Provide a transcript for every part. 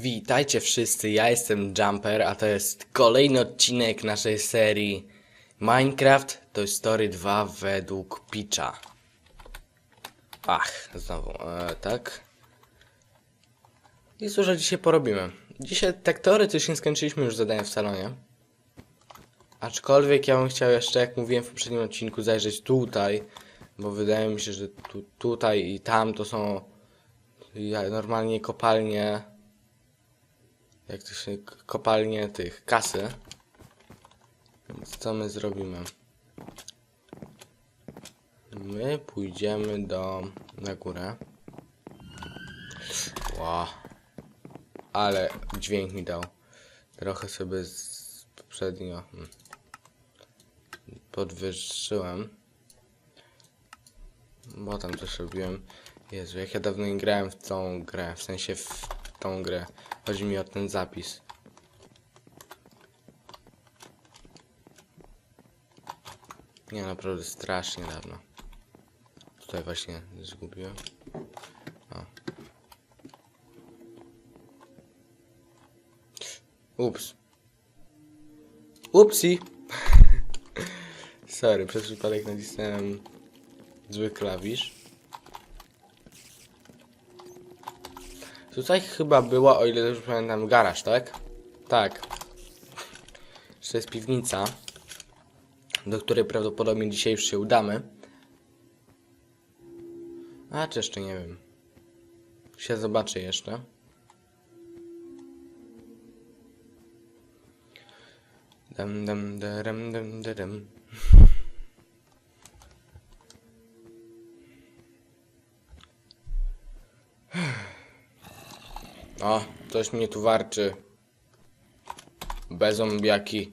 Witajcie wszyscy, ja jestem Jumper, a to jest kolejny odcinek naszej serii Minecraft Toy Story 2 według Pitcha. Ach, znowu, e, tak. I cóż, dzisiaj porobimy. Dzisiaj tak teoretycznie skończyliśmy już zadanie w salonie. Aczkolwiek ja bym chciał jeszcze, jak mówiłem w poprzednim odcinku, zajrzeć tutaj, bo wydaje mi się, że tu, tutaj i tam to są normalnie kopalnie jak to się kopalnie tych kasy. Więc co my zrobimy? My pójdziemy do na górę. Ła. Ale dźwięk mi dał. Trochę sobie z poprzednio hmm, podwyższyłem. Bo tam coś robiłem. Jezu, jak ja dawno nie grałem w tą grę, w sensie w tą grę. Chodzi mi o ten zapis. Nie, naprawdę strasznie dawno. Tutaj właśnie zgubiłem. O. Ups. Upsi. Sorry, przez przypadek nacisnąłem zły klawisz. Tutaj chyba była, o ile dobrze pamiętam, garaż, tak? Tak. Jeszcze jest piwnica, do której prawdopodobnie dzisiaj już się udamy. A, czy jeszcze nie wiem. Się zobaczę jeszcze. Dam, dam, daram, dam, daram. O, coś mnie tu warczy. Bezombiaki.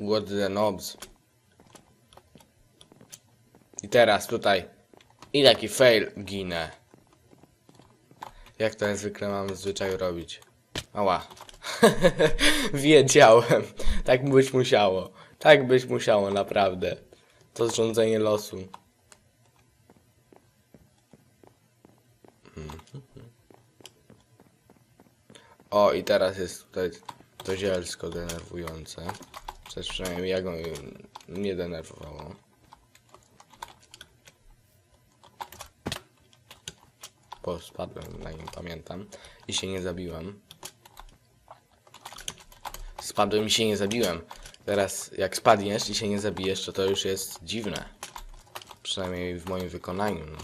What the knobs. I teraz tutaj. I taki fail ginę. Jak to ja zwykle mam w zwyczaju robić. Ała. Wiedziałem. Tak być musiało. Tak być musiało, naprawdę. To zrządzenie losu. O, i teraz jest tutaj to zielsko denerwujące. Przecież przynajmniej ja go nie denerwowało. Bo spadłem na nim, pamiętam. I się nie zabiłem. Spadłem i się nie zabiłem. Teraz jak spadniesz i się nie zabijesz, to to już jest dziwne. Przynajmniej w moim wykonaniu. No.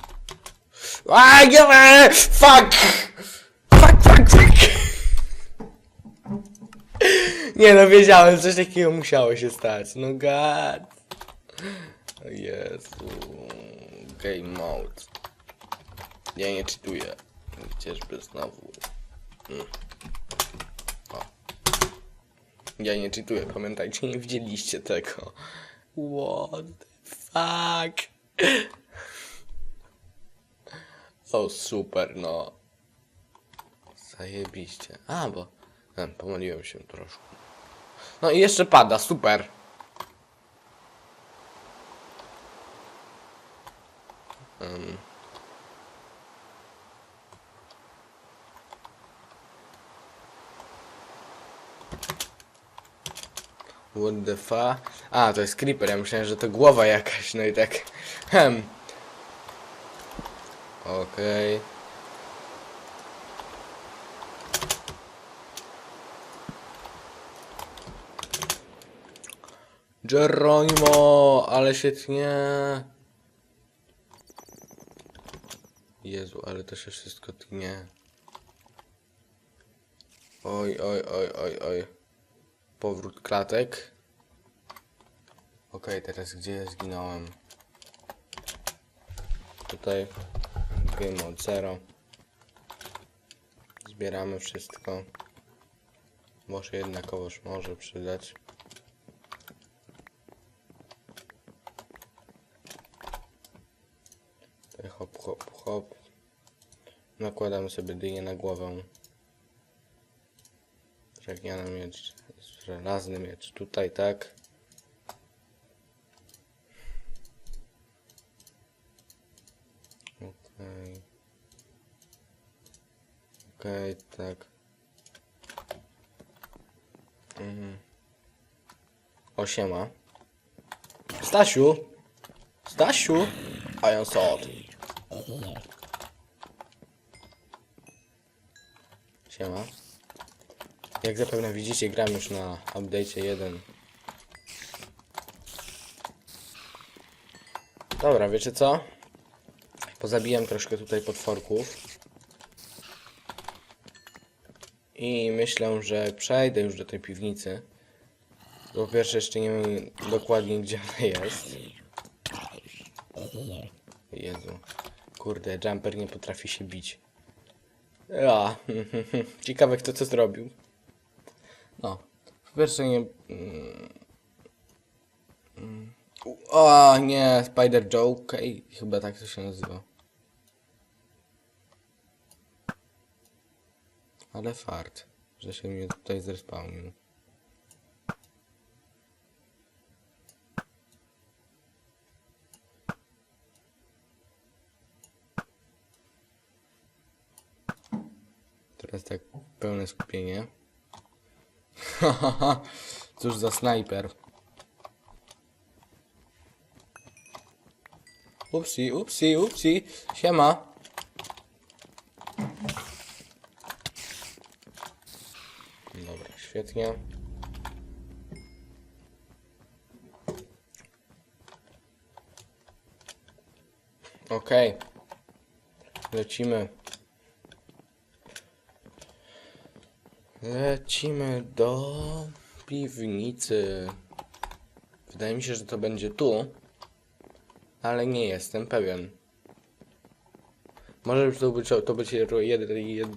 Fuck, Nie no, wiedziałem, coś takiego musiało się stać. No god. Jezu. Game mode. Ja nie czytuję. Chociażby znowu. Mm. O. Ja nie czytuję, pamiętajcie, nie widzieliście tego. What the fuck? O super, no. Zajebiście. A, bo em, pomyliłem się troszkę. No i jeszcze pada, super. Em. What the fuck? A, to jest creeper, ja myślałem, że to głowa jakaś, no i tak... Hem. Okej. Geronimo, ale się tnie. Jezu, ale to się wszystko tnie. Oj, oj, oj, oj, oj. Powrót klatek. Okej, teraz gdzie ja zginąłem? Tutaj. Game od zero. Zbieramy wszystko. Może jednakowoż może przydać. Tutaj hop, hop, hop. Nakładamy sobie dynię na głowę. Drewniany miecz, żelazny miecz. Tutaj tak. Okej. Okej, tak. Mhm. O, siema. Stasiu! Stasiu! Iron Sword. Siema. Jak zapewne widzicie, gram już na update'cie 1. Dobra, wiecie co? Pozabijam troszkę tutaj potworków. I myślę, że przejdę już do tej piwnicy. Po pierwsze jeszcze nie wiem dokładnie gdzie ona jest. Jezu. Kurde, jumper nie potrafi się bić. Ja. Ciekawe kto to zrobił. No. Po pierwsze nie... mm, mm. O nie, Spider Joke. Chyba tak to się nazywa. Ale fart, że się mnie tutaj zrespawnił. Teraz tak pełne skupienie. Hahaha, cóż za snajper. Upsi, upsi, upsi, siema. Dobra, świetnie. Okej. Lecimy. Lecimy do piwnicy. Wydaje mi się, że to będzie tu, ale nie jestem pewien. Może to być, to być jeden, jed,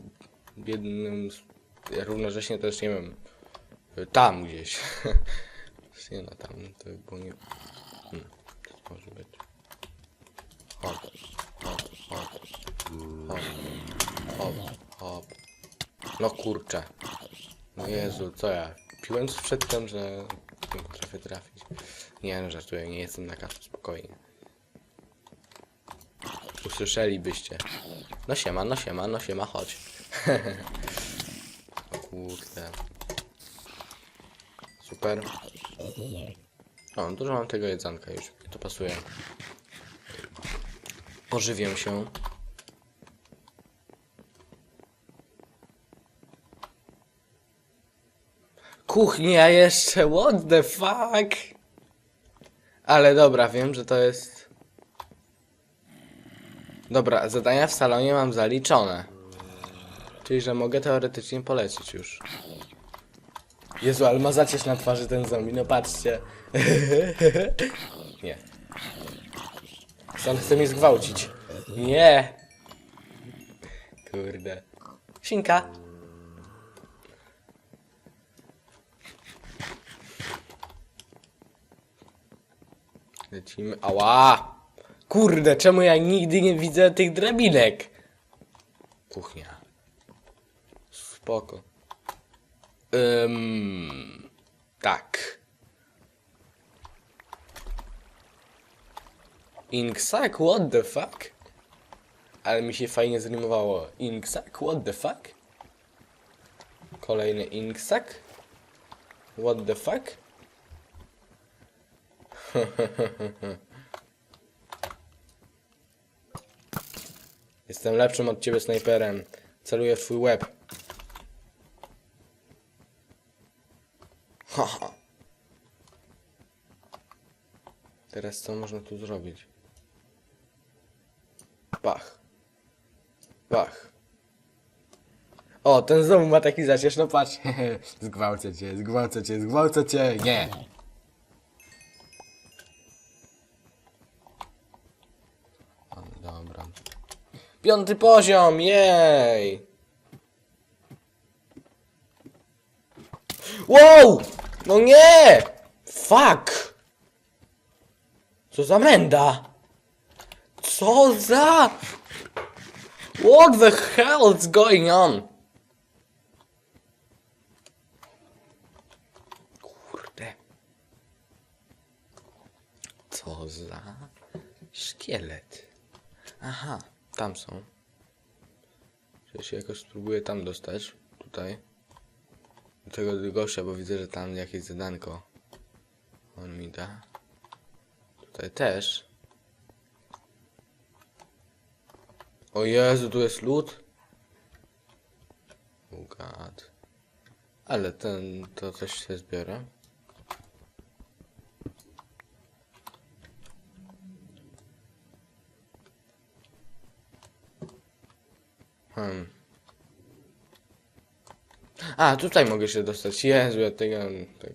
jednym z równocześnie też nie wiem tam gdzieś. Nie no tam to by było nie hmm, to może być. Hop hop hop. Hop hop hop. No kurczę no Jezu co ja piłem coś przedtem że nie potrafię trafić nie no żartuję nie jestem na kacu spokojnie usłyszelibyście no siema no siema no siema chodź O kurde. Super. O, dużo mam tego jedzonka już. To pasuje. Pożywię się. Kuchnia jeszcze, what the fuck? Ale dobra, wiem, że to jest... Dobra, zadania w salonie mam zaliczone. Czyli, że mogę teoretycznie polecieć już. Jezu, ale ma zacież na twarzy ten zombie, no patrzcie. Nie. On chce mnie zgwałcić. Nie. Kurde. Sinka. Lecimy. Ała! Kurde, czemu ja nigdy nie widzę tych drabinek? Kuchnia. Spoko. Ym, tak. Inksak, what the fuck? Ale mi się fajnie zrymowało. Inksak, what the fuck? Kolejny inksak. What the fuck? Jestem lepszym od ciebie snajperem. Celuję w twój łeb. Haha. Teraz co można tu zrobić? Pach. Pach. O, ten znowu ma taki zacierz, no patrz. zgwałcę cię, zgwałcę cię, zgwałcę cię. Nie. O, dobra. Piąty poziom, jej! Wow! No nie! Fuck! Co za menda? Co za... What the hell is going on? Kurde. Co za... Szkielet. Aha, tam są. Ja się jakoś spróbuję tam dostać. Tutaj. Do tego gościa, bo widzę, że tam jakieś zadanko. On mi da. Tutaj też. O Jezu, tu jest lód. Oh God. Ale ten, to coś się zbiorę. Hmm. A, tutaj mogę się dostać. Jezu, ja tego... Tak.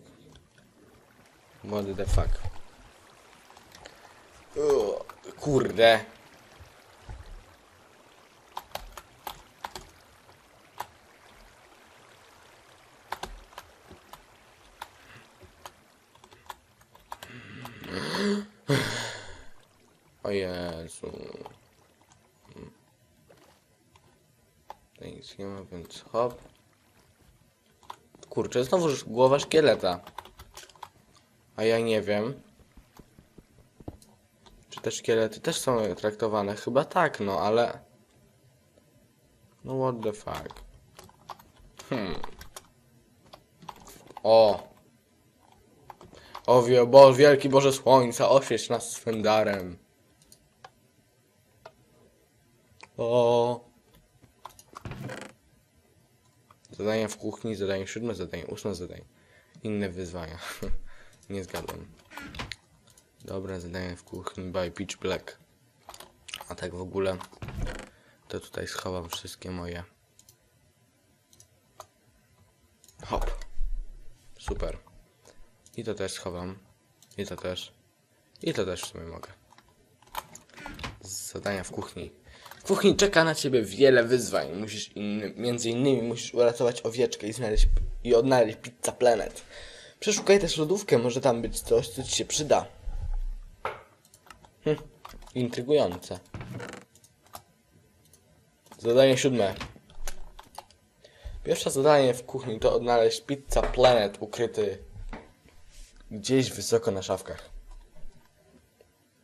What the fuck. Kurde. O Jezu. Tutaj nic nie ma, więc hop. Kurczę, znowu głowa szkieleta. A ja nie wiem. Czy te szkielety też są traktowane? Chyba tak, no ale... No what the fuck. Hmm. O! O bo wielki Boże Słońca, oświeć nas swym darem. O. Zadania w kuchni, zadanie siódme, zadanie ósme, zadanie. Inne wyzwania. Nie zgadłem. Dobra, zadanie w kuchni by Pitch Black. A tak w ogóle to tutaj schowam wszystkie moje. Hop. Super. I to też schowam. I to też. I to też w sumie mogę. Zadania w kuchni. Kuchni czeka na ciebie wiele wyzwań. Musisz między innymi musisz uratować owieczkę i znaleźć i odnaleźć Pizza Planet. Przeszukaj też lodówkę, może tam być coś, co ci się przyda. Hm, intrygujące. Zadanie siódme. Pierwsze zadanie w kuchni to odnaleźć Pizza Planet ukryty gdzieś wysoko na szafkach.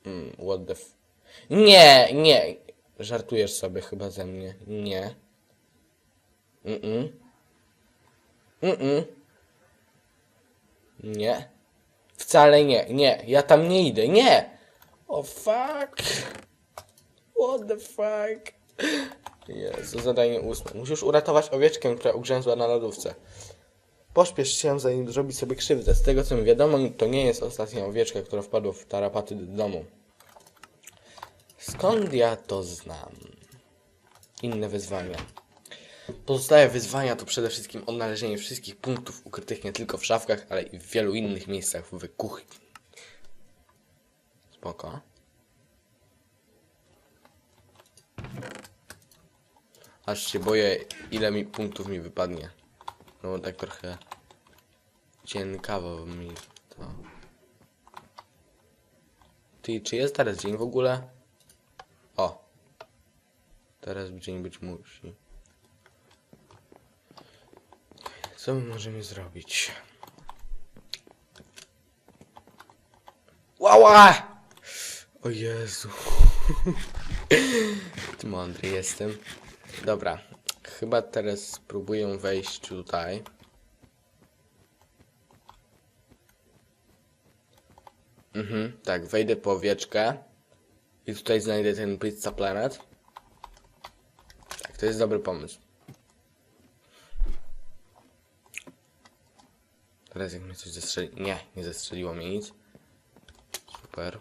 Mm, what the f... Nie, nie. Żartujesz sobie chyba ze mnie. Nie. Mm-mm. Mm-mm. Nie. Wcale nie, nie. Ja tam nie idę. Nie! O fuck. What the fuck? Jezu, zadanie ósme. Musisz uratować owieczkę, która ugrzęzła na lodówce. Pośpiesz się, zanim zrobi sobie krzywdę. Z tego co mi wiadomo, to nie jest ostatnia owieczka, która wpadła w tarapaty do domu. Skąd ja to znam? Inne wyzwania. Pozostałe wyzwania to przede wszystkim odnalezienie wszystkich punktów ukrytych nie tylko w szafkach, ale i w wielu innych miejscach w kuchni. Spoko. Aż się boję, ile mi punktów mi wypadnie. No bo tak trochę cienkawo mi to. Ty, czy jest teraz dzień w ogóle? Teraz dzień być musi. Co my możemy zrobić? Łała! O Jezu. Ty mądry jestem. Dobra. Chyba teraz spróbuję wejść tutaj. Mhm, tak, wejdę po owieczkę. I tutaj znajdę ten Pizza Planet. To jest dobry pomysł. Teraz jak mnie coś zestrzeli... Nie, nie zestrzeliło mnie nic. Super.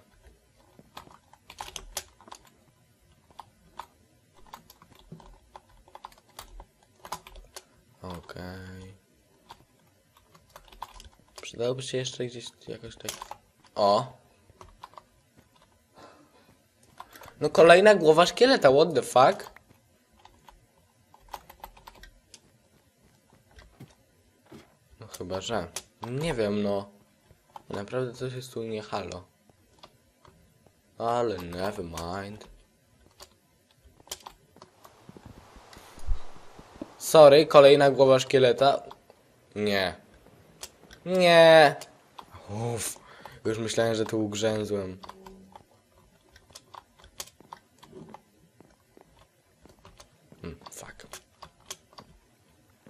Okej. Przydałoby się jeszcze gdzieś jakoś tak... O! No kolejna głowa szkieleta, what the fuck? Chyba, że. Nie wiem, no. Naprawdę coś jest tu nie halo. Ale never mind. Sorry, kolejna głowa szkieleta. Nie. Nie. Uff. Już myślałem, że tu ugrzęzłem. Hmm, fuck.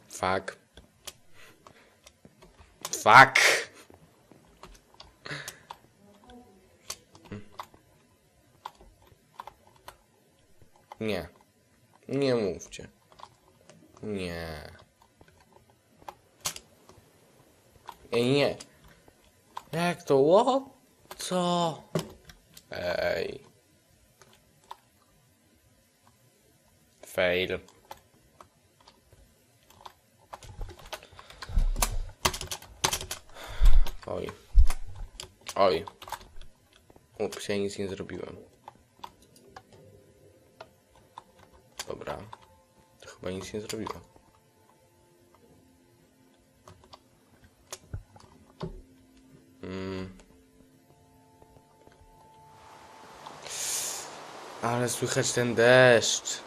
Fuck. Fuck. Nie. Nie mówcie. Nie. Ej, nie. Jak to? What? Co? Ej. Fail. Oj. Oj. Ups, ja nic nie zrobiłem. Dobra. To chyba nic nie zrobiłem. Mm. Ale słychać ten deszcz.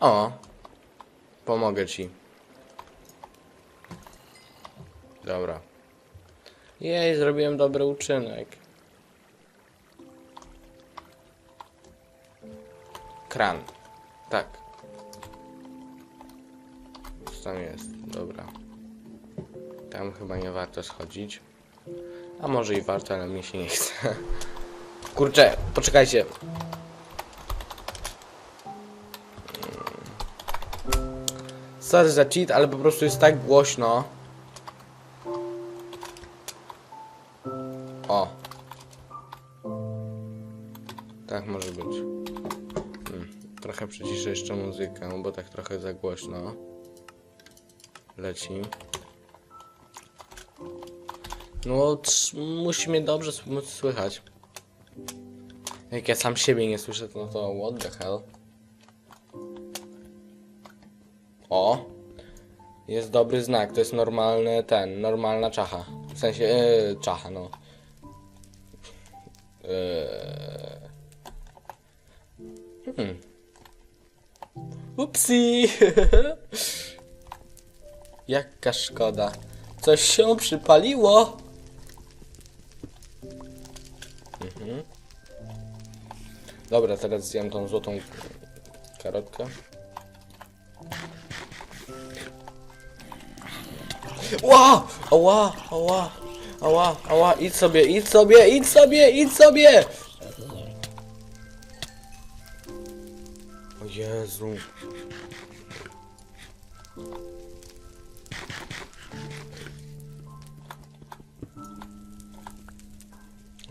O. Pomogę ci. Dobra. Jej, zrobiłem dobry uczynek. Kran. Tak. Co tam jest? Dobra. Tam chyba nie warto schodzić. A może i warto, ale mnie się nie chce. Kurczę, poczekajcie. Sorry za cheat, ale po prostu jest tak głośno. Trochę za głośno. Leci. No, musi mnie dobrze móc słychać. Jak ja sam siebie nie słyszę, to no to what the hell. O! Jest dobry znak, to jest normalny ten, normalna czacha. W sensie, yy, czacha, no. Yy. Hmm. Upsi! Jaka szkoda. Coś się przypaliło. Mhm. Dobra, teraz zjem tą złotą karotkę. Ła! Ała! Ała! Ała! Ała! Idź sobie, idź sobie, idź sobie, idź sobie! Jezu.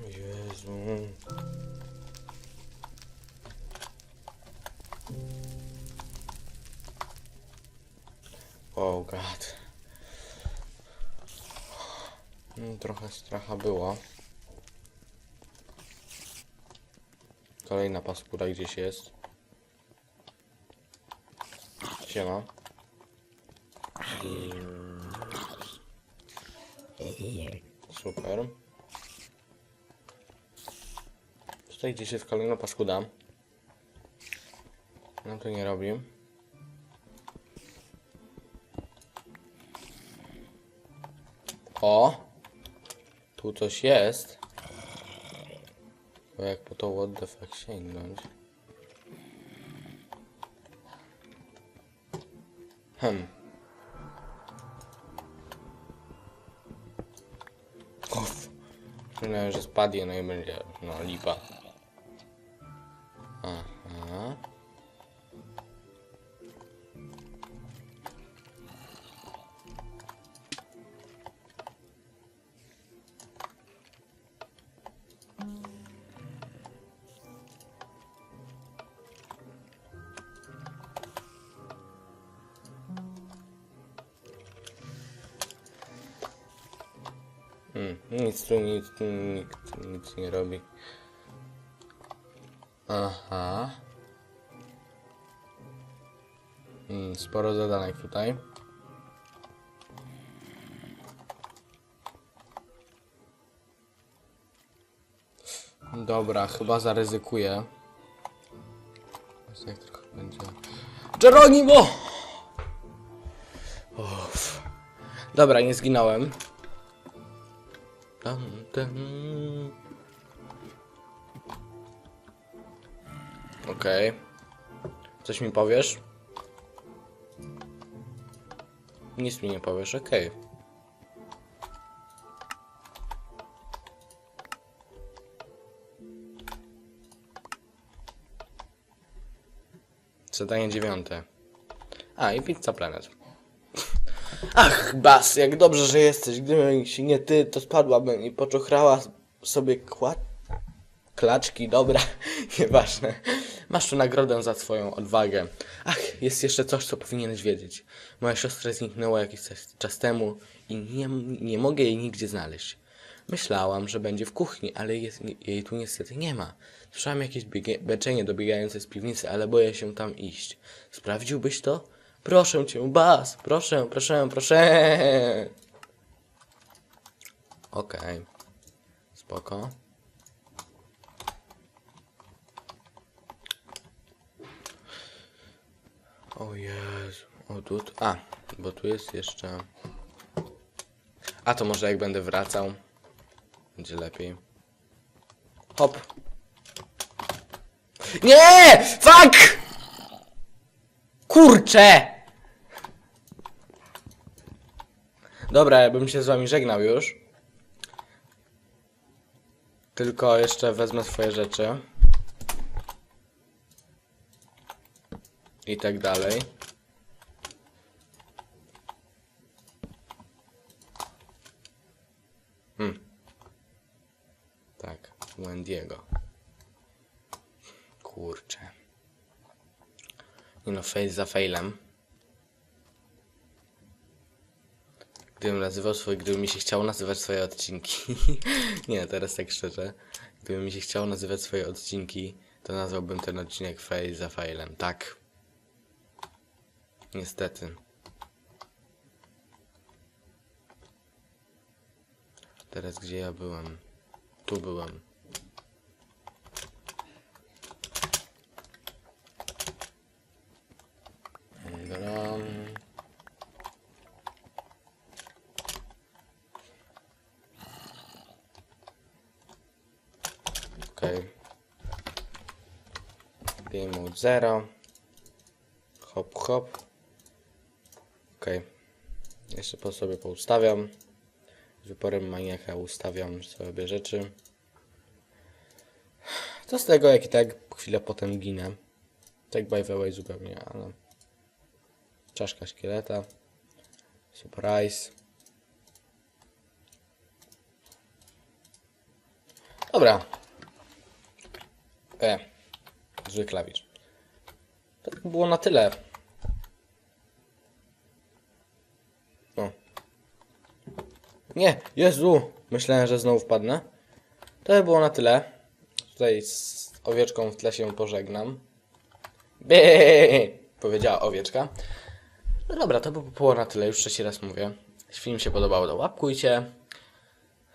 Jezu. Oh god. Mm, Trochę stracha było. Kolejna paskura gdzieś jest. Siema. Mm. Super. Tutaj gdzieś jest kolejna paskuda. No to nie robi. O! Tu coś jest. Bo jak po to what the fuck sięgnąć? Hmm. Uff. Myślałem, że spadnie, no i będzie, no lipa. Nic tu, nic tu, nikt nic nie robi. Aha. Hmm, sporo zadanek tutaj. Dobra, chyba zaryzykuję. Jak trochę będzie. Geronimo! Uff. Dobra, nie zginąłem. Tam, tam. Okej. Coś mi powiesz? Nic mi nie powiesz, okej. Zadanie dziewiąte. A, i Pizza Planet. Ach, Bas, jak dobrze, że jesteś. Gdyby się nie ty, to spadłabym i poczochrała sobie kład... klaczki. Dobra, nieważne. Masz tu nagrodę za swoją odwagę. Ach, jest jeszcze coś, co powinieneś wiedzieć. Moja siostra zniknęła jakiś czas- temu i nie, nie mogę jej nigdzie znaleźć. Myślałam, że będzie w kuchni, ale jest, jej tu niestety nie ma. Słyszałam jakieś beczenie dobiegające z piwnicy, ale boję się tam iść. Sprawdziłbyś to? Proszę cię, Bas, proszę, proszę, proszę. Okej. Spoko. O Jezu. O tu. A, bo tu jest jeszcze... A to może jak będę wracał, będzie lepiej. Hop. Nie! Fuck! Kurczę! Dobra, ja bym się z wami żegnał już. Tylko jeszcze wezmę swoje rzeczy. I tak dalej. Hmm. Tak, Wendiego. Kurczę. No, fail za failem. Gdybym nazywał swoje, gdyby mi się chciało nazywać swoje odcinki. nie, teraz tak szczerze. Gdyby mi się chciało nazywać swoje odcinki, to nazwałbym ten odcinek fail za failem. Tak. Niestety. Teraz gdzie ja byłem? Tu byłem. Dobra. Okej. Game mode 0. Hop, hop. Okej. Jeszcze po sobie poustawiam. Z wyporem maniaka ustawiam sobie rzeczy. Co z tego, jak i tak chwilę potem ginę. Tak by the way zupełnie, ale... Czaszka szkieleta. Surprise. Dobra. E. Zły klawisz. Było na tyle. O. Nie, Jezu! Myślałem, że znowu wpadnę. To by było na tyle. Tutaj z owieczką w tle się pożegnam. Bee! Powiedziała owieczka. No dobra, to by było na tyle. Już trzeci raz mówię. Jeśli film się podobał, to łapkujcie.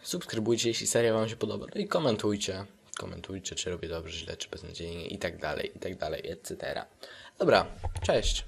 Subskrybujcie, jeśli seria wam się podoba. No i komentujcie. Komentujcie, czy robię dobrze, źle, czy beznadziejnie i tak dalej, i tak dalej, etc. Dobra, cześć.